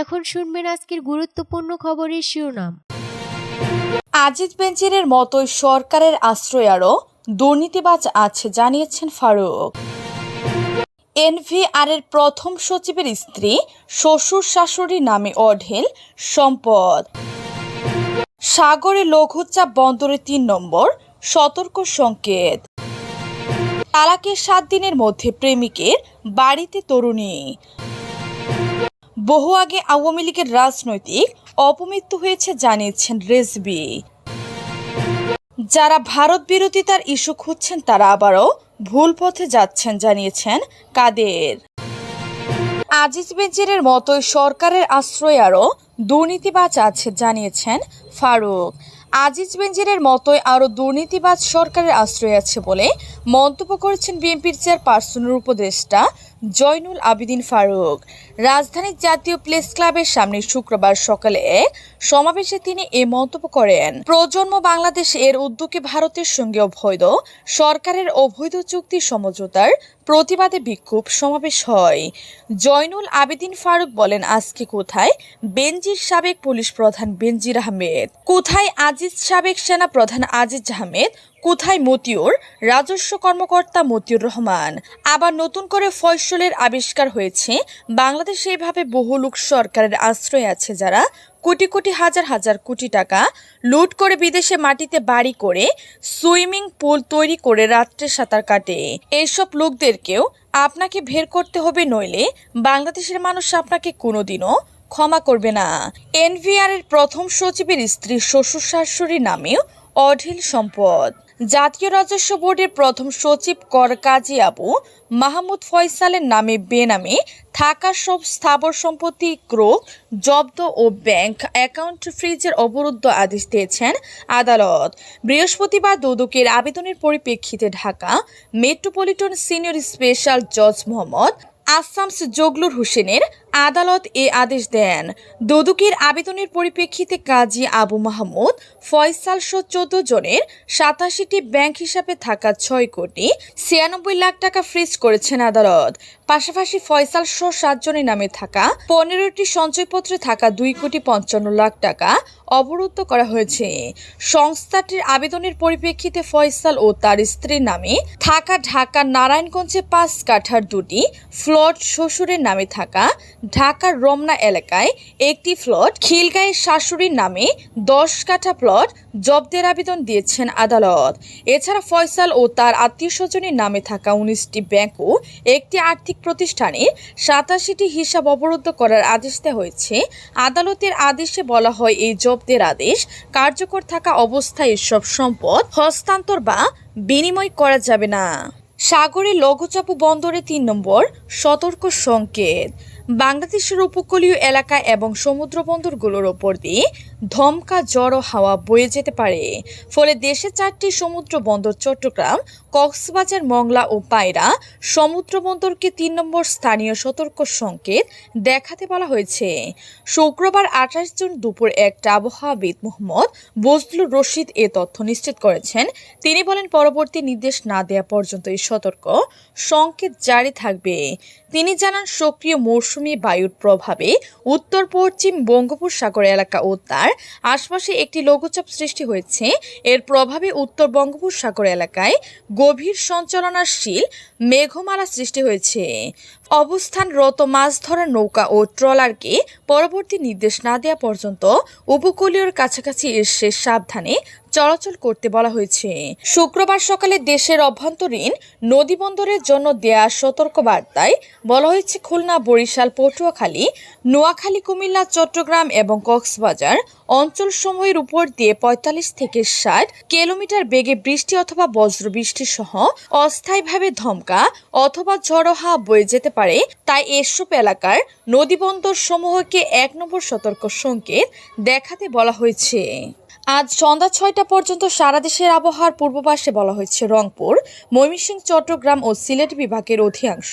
এখন শুনবেন আজকের গুরুত্বপূর্ণ খবরের শিরোনাম। আজিজ বেঞ্জিরের মতোই সরকারের আশ্রয়ারও দুর্নীতিবাজ আছে জানিয়েছেন ফারুক। এনভিআর এর প্রথম সচিবের স্ত্রী, শ্বশুর শাশুড়ি নামে অঢেল সম্পদ। সাগরে লঘুচাপ বন্দরে তিন নম্বর, সতর্ক সংকেত। তালাকের সাত দিনের মধ্যে প্রেমিকের বাড়িতে তরুণী। বহু আগে আওয়ামী লীগের রাজনৈতিক অপমৃত্যু হয়েছে জানিয়েছেন রেজবি। যারা ভারত বিরোধিতার ইস্যু খুঁজছেন, তারা আবারও ভুল পথে যাচ্ছেন, জানিয়েছেন কাদের। আজিজ বেঞ্জিরের মতোই সরকারের আশ্রয় আরও দুর্নীতিবাজ আছে, জানিয়েছেন ফারুক। আজিজ বেঞ্জিরের মতোই আরও দুর্নীতিবাজ সরকারের আশ্রয় আছে বলে মন্তব্য করেছেন বিএনপির চেয়ারপারসনের উপদেষ্টা জয়নুল আবিদিন ফারুক। রাজধানীর জাতীয় প্লেস ক্লাবের সামনে শুক্রবার সকালে সমাবেশে তিনি এ মন্তব্য করেন। প্রজন্ম বাংলাদেশ এর উদ্যোগে ভারতের সঙ্গে অবৈধ, সরকারের অবৈধ চুক্তি সমঝোতার প্রতিবাদে বিক্ষোভ সমাবেশ হয়। জয়নুল আবেদিন ফারুক বলেন, আজকে কোথায়? বেনজির সাবেক পুলিশ প্রধান বেনজির আহমেদ। কোথায়? আজিজ সাবেক সেনা প্রধান আজিজ আহমেদ? কোথায় মতিউর? রাজস্ব কর্মকর্তা মতিউর রহমান। আবার নতুন করে ফয়সলের আবিষ্কার হয়েছে। বাংলাদেশে এভাবে বহু লোক সরকারের আশ্রয় আছে যারা। কোটি কোটি হাজার হাজার কোটি টাকা লুট করে বিদেশে মাটিতে বাড়ি করে সুইমিং পুল তৈরি করে রাত্রে সাঁতার কাটে। এইসব লোকদেরকেও আপনাকে বের করতে হবে নইলে বাংলাদেশের মানুষ আপনাকে কোনোদিনও ক্ষমা করবে না। এনভিআর এর প্রথম সচিবের স্ত্রী শ্বশুর শাশুড়ি নামেও অঢিল সম্পদ। জাতীয় রাজস্ব বোর্ডের প্রথম সচিব কর কাজী আবু মাহমুদ ফয়সালের নামে বেনামে থাকা সব স্থাবর সম্পত্তি, ক্রোক, জব্দ ও ব্যাংক অ্যাকাউন্ট ফ্রিজের অবরুদ্ধ আদেশ দিয়েছেন আদালত। বৃহস্পতিবার দুদকের আবেদনের পরিপ্রেক্ষিতে ঢাকা মেট্রোপলিটন সিনিয়র স্পেশাল জজ মোহাম্মদ আসামস জগলুর হোসেনের আদালত এ আদেশ দেন। দুদকের আবেদনের পরিপ্রেক্ষিতে কাজী আবু মাহমুদ ফয়সাল সহ চোদ্দ জনের সাতাশিটি ব্যাংক হিসাবে থাকা ছয় কোটি ছিয়ানব্বই লাখ টাকা ফ্রিজ করেছেন আদালত। পাশাপাশি ফয়সাল সহ সাতজনের নামে থাকা পনেরোটি সঞ্চয়পত্রে থাকা দুই কোটি পঞ্চান্ন লাখ টাকা অবরুদ্ধ করা হয়েছে। সংস্থাটির আবেদনের পরিপ্রেক্ষিতে ফয়সাল ও তার স্ত্রীর নামে থাকা ঢাকা নারায়ণগঞ্জে পাঁচ কাঠার দুটি ফ্লট শ্বশুরের নামে থাকা ঢাকার রমনা এলাকায় একটি ফ্লট খিলগাঁয়ের শাশুড়ির নামে দশ কাঠা প্লট জব্দের আবেদন দিয়েছেন আদালত। এছাড়া ফয়সাল ও তার আত্মীয় স্বজনের নামে থাকা উনিশটি ব্যাংক ও একটি আর্থিক প্রতিষ্ঠানে সাতাশিটি হিসাব অবরুদ্ধ করার আদেশ দেওয়া হয়েছে। আদালতের আদেশে বলা হয়, এই জব্দের আদেশ কার্যকর থাকা অবস্থায় এসব সম্পদ হস্তান্তর বা বিনিময় করা যাবে না। সাগরে লঘুচাপ বন্দরে তিন নম্বর সতর্ক সংকেত। বাংলাদেশের উপকূলীয় এলাকা এবং সমুদ্র বন্দরগুলোর ওপর দিয়ে ধমকা, জড়ো হাওয়া বয়ে যেতে পারে। ফলে দেশে চারটি সমুদ্র বন্দর চট্টগ্রাম, কক্সবাজার, মংলা ও পায়রা সমুদ্র বন্দরকে তিন নম্বর স্থানীয় সতর্ক সংকেত দেখাতে বলা হয়েছে। শুক্রবার আঠাশ জুন দুপুর একটা আবহাওয়াবিদ মোহাম্মদ বজলুর রশিদ এ তথ্য নিশ্চিত করেছেন। তিনি বলেন, পরবর্তী নির্দেশ না দেওয়া পর্যন্ত এই সতর্ক সংকেত জারি থাকবে। তিনি জানান, সক্রিয় মৌসুমী বায়ুর প্রভাবে উত্তর পশ্চিম বঙ্গোপসাগর এলাকা ও তার আশপাশে একটি লঘুচাপ সৃষ্টি হয়েছে। এর প্রভাবে উত্তর বঙ্গোপসাগর এলাকায় গভীর সঞ্চালনাশীল মেঘমালা সৃষ্টি হয়েছে। অবস্থানরত মাছ ধরার নৌকা ও ট্রলারকে পরবর্তী নির্দেশ না দেওয়া পর্যন্ত উপকূলীয় কাছাকাছি এসে সাবধানে চলাচল করতে বলা হয়েছে। শুক্রবার সকালে দেশের অভ্যন্তরীণ নদী বন্দরের জন্য দেয়া সতর্ক বার্তায় বলা হয়েছে, খুলনা, বরিশাল, পটুয়াখালী, নোয়াখালী, কুমিল্লা, চট্টগ্রাম এবং কক্সবাজার অঞ্চল সমূহের উপর দিয়ে পঁয়তাল্লিশ থেকে ষাট কিলোমিটার বেগে বৃষ্টি অথবা বজ্র বৃষ্টি সহ অস্থায়ীভাবে ধমকা অথবা ঝড়ো বয়ে যেতে পারে। তাই এসব এলাকার নদী বন্দর সমূহকে এক নম্বর সতর্ক সংকেত দেখাতে বলা হয়েছে। আজ সন্ধ্যা ছয়টা পর্যন্ত সারা দেশের আবহাওয়ার পূর্বাভাসে বলা হয়েছে রংপুর, ময়মনসিংহ, চট্টগ্রাম ও সিলেট বিভাগের অধিকাংশ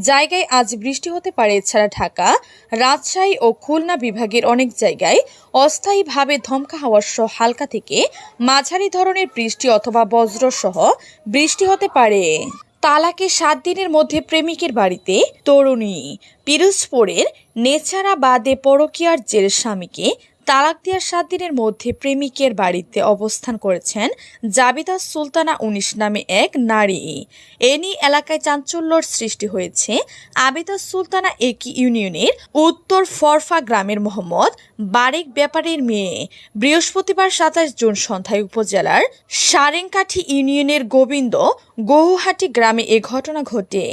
জায়গায় আজ বৃষ্টি হতে পারে। এছাড়া ঢাকা, রাজশাহী ও খুলনা বিভাগের অনেক জায়গায় অস্থায়ীভাবে ধমকা হাওয়ার সহ হালকা থেকে মাঝারি ধরনের বৃষ্টি অথবা বজ্র সহ বৃষ্টি হতে পারে। তালাকে সাত দিনের মধ্যে প্রেমিকের বাড়িতে তরুণী, পিরোজপুরের নেচারা বাদে পরকিয়ার জের স্বামীকে তালাক দেওয়ার সাত দিনের মধ্যে প্রেমিকের বাড়িতে অবস্থান করেছেন জাবিদা সুলতানা উনিশ নামে এক নারী। এ নিয়ে এলাকায় চাঞ্চল্যর সৃষ্টি হয়েছে। আবিদা সুলতানা একই ইউনিয়নের উত্তর ফরফা গ্রামের মোহাম্মদ বারেক ব্যাপারের মেয়ে। বৃহস্পতিবার সাতাশ জুন সন্ধ্যায় উপজেলার সারেংকাঠি ইউনিয়নের গোবিন্দ গৌহাটি গ্রামে এ ঘটনা ঘটে।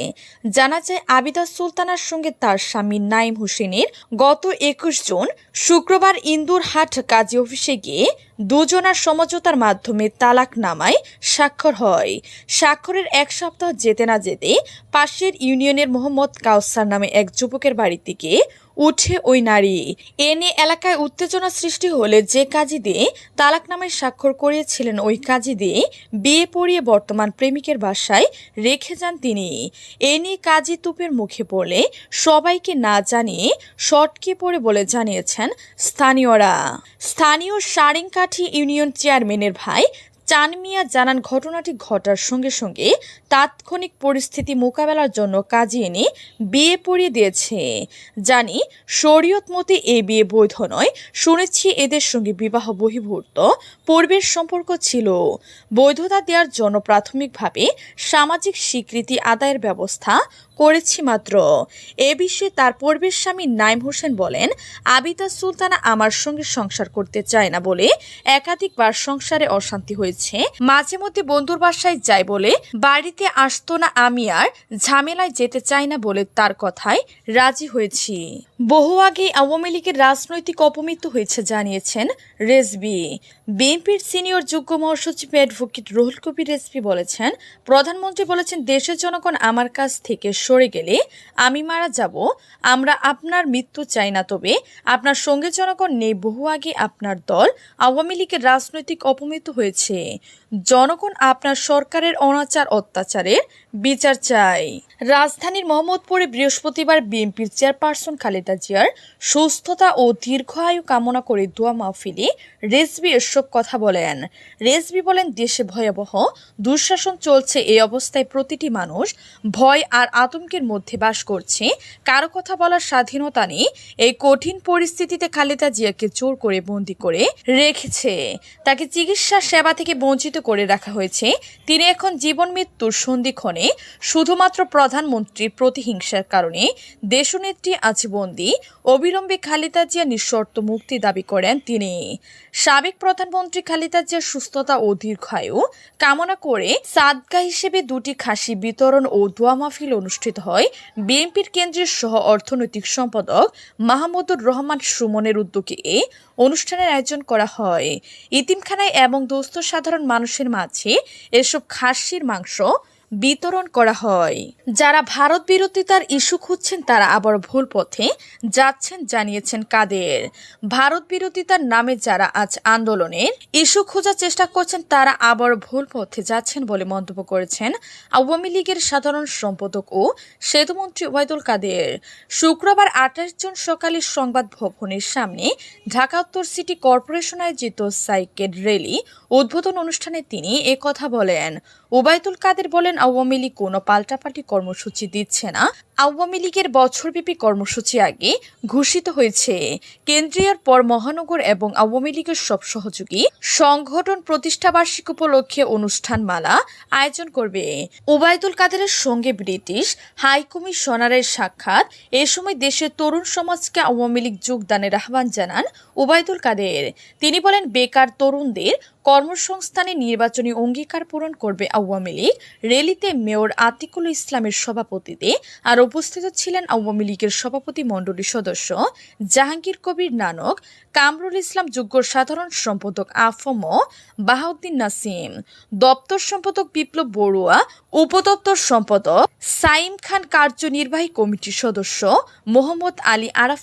জানা যায়, আবিদা সুলতানার সঙ্গে তার স্বামী নাইম হোসেনের গত একুশ জুন শুক্রবার ইন্দুরহাট কাজী অফিসে গিয়ে দুজনার সমঝোতার মাধ্যমে তালাক নামায় স্বাক্ষর হয়। স্বাক্ষরের এক সপ্তাহ যেতে না যেতে পাশের ইউনিয়নের মোহাম্মদ কাউসার নামে এক যুবকের বাড়ি থেকে উঠে ওই নারী। এ নিয়ে এলাকায় উত্তেজনা সৃষ্টি হলে যে কাজী দিয়ে তালাক নামের স্বাক্ষর করিয়েছিলেন, ওই কাজী দিয়ে বিয়ে পড়িয়ে বর্তমান প্রেমিকের বাসায় রেখে যান তিনি। এ নিয়ে কাজী তুপের মুখে পড়লে সবাইকে না জানিয়ে শটকে পড়ে বলে জানিয়েছেন স্থানীয়রা। স্থানীয় সারিংকাঠি ইউনিয়ন চেয়ারম্যানের ভাই চান মিয়া জানান ঘটনাটি ঘটার সঙ্গে সঙ্গে তাৎক্ষণিক পরিস্থিতি মোকাবেলার জন্য কাজে এনে বিয়ে পড়িয়ে দিয়েছে। জানি শরীয়ত মতে এই বিয়ে বৈধ নয়। শুনেছি এদের সঙ্গে বিবাহ বহির্ভূত। পূর্বের সম্পর্ক ছিল। বৈধতা দেওয়ার জন্য প্রাথমিকভাবে সামাজিক স্বীকৃতি আদায়ের ব্যবস্থা করেছি মাত্র। এ বিষয়ে তার পূর্বের স্বামী নাইম হোসেন বলেন আবিতা সুলতানা আমার সঙ্গে সংসার করতে চায় না বলে একাধিকবার সংসারে অশান্তি হয়েছে। মাঝে মধ্যে বন্ধুর বাসায় যায় বলে, বাড়িতে আসতো না আমি আর, ঝামেলায় যেতে চাই না বলে তার কথায় রাজি হয়েছি। বহু আগে আওয়ামী লীগের রাজনৈতিক অপমৃত্যু হয়েছে জানিয়েছেন রেজবি। বিএনপির সিনিয়র যোগ্য মহাসচিব অ্যাডভোকেট রুহুল কবির রেজবি বলেছেন, প্রধানমন্ত্রী বলেছেন, দেশের জনগণ আমার কাছ থেকে সরে গেলে আমি মারা যাব, আমরা আপনার মৃত্যু চাই না তবে। আপনার সঙ্গে জনগণ নেই বহু আগে আপনার দল আওয়ামী লীগের রাজনৈতিক অপমৃত্যু হয়েছে। জনগণ আপনার সরকারের অনাচার অত্যাচারের বিচার চাই রাজধানীর মোহাম্মদপুরে বৃহস্পতিবার বিএনপির চেয়ারপারসন খালেদা জিয়ার সুস্থতা ও দীর্ঘায়ু কামনা করে দোয়া মাহফিলে রেজবি এসব কথা বলেন। রেজবি বলেন, দেশে ভয়াবহ দুঃশাসন চলছে, এই অবস্থায় প্রতিটি মানুষ ভয় আর আতঙ্কের মধ্যে বাস করছে। কারও কথা বলার স্বাধীনতা নেই, এই কঠিন পরিস্থিতিতে খালেদা জিয়াকে জোর করে বন্দি করে রেখেছে। তাকে চিকিৎসা, সেবা থেকে বঞ্চিত করে রাখা হয়েছে, তিনি এখন জীবন মৃত্যুর সন্ধিক্ষণে শুধুমাত্র প্রধানমন্ত্রীর প্রতিহিংসার কারণে দেশনেত্রী আছে বন্দি অবিলম্বে খালেদা জিয়া নিঃশর্ত মুক্তি দাবি করেন তিনি। সাবেক প্রধানমন্ত্রী খালেদা জিয়ার সুস্থতা ও দীর্ঘায়ু কামনা করে সাদগা হিসেবে দুটি খাসি বিতরণ ও দোয়া মাহফিল অনুষ্ঠিত হয় বিএনপির কেন্দ্রীয় সহ অর্থনৈতিক সম্পাদক মাহমুদুর রহমান সুমনের উদ্যোগে। অনুষ্ঠানের আয়োজন করা হয়। ইতিমখানায় এবং দোস্ত সাধারণ মানুষের মাঝে এসব খাসির মাংস বিতরণ করা হয়। যারা ভারত বিরোধিতার ইস্যু খুঁজছেন, তারা আবার ভুল পথে যাচ্ছেন, জানিয়েছেন কাদের। ভারত বিরোধিতার নামে যারা আজ আন্দোলনের ইস্যু খোঁজার চেষ্টা করছেন, তারা আবার ভুল পথে যাচ্ছেন বলে মন্তব্য করেছেন আওয়ামী লীগের সাধারণ সম্পাদক ও সেতুমন্ত্রী ওবায়দুল কাদের। শুক্রবার আঠাশ জন সকালে সংবাদ ভবনের সামনে ঢাকা উত্তর সিটি কর্পোরেশন আয়োজিত সাইকেল র্যালি উদ্বোধন অনুষ্ঠানে তিনি এ কথা বলেন। ওবায়দুল কাদের বলেন, আওয়ামী লীগ কোনো পাল্টাপাল্টি কর্মসূচি দিচ্ছে না। আওয়ামী লীগের বছরব্যাপী কর্মসূচি আগে ঘোষিত হয়েছে। কেন্দ্রীয় পর মহানগর এবং আওয়ামী লীগের সব সহযোগী সংগঠন, প্রতিষ্ঠা বার্ষিক উপলক্ষে অনুষ্ঠান মালা আয়োজন করবে। ওবায়দুল কাদেরের সঙ্গে ব্রিটিশ হাই কমিশনারের সাক্ষাৎ। এ সময় দেশের তরুণ সমাজকে আওয়ামী লীগ যোগদানের আহ্বান জানান ওবায়দুল কাদের। তিনি বলেন, বেকার তরুণদের কর্মসংস্থানে নির্বাচনী অঙ্গীকার পূরণ করবে আওয়ামী লীগ। র্যালিতে মেয়র আতিকুল ইসলামের সভাপতিতে আর উপস্থিত ছিলেন আওয়ামী লীগের সভাপতি মণ্ডলীর সদস্য জাহাঙ্গীর কবির নানক, কামরুল ইসলাম যুগ্ম সাধারণ সম্পাদক আফম বাহাউদ্দিন নাসিম, দপ্তর সম্পাদক বিপ্লব বড়ুয়া, উপদপ্তর সম্পাদক সাইম খান কার্যনির্বাহী কমিটির সদস্য মোহাম্মদ আলী আরাফ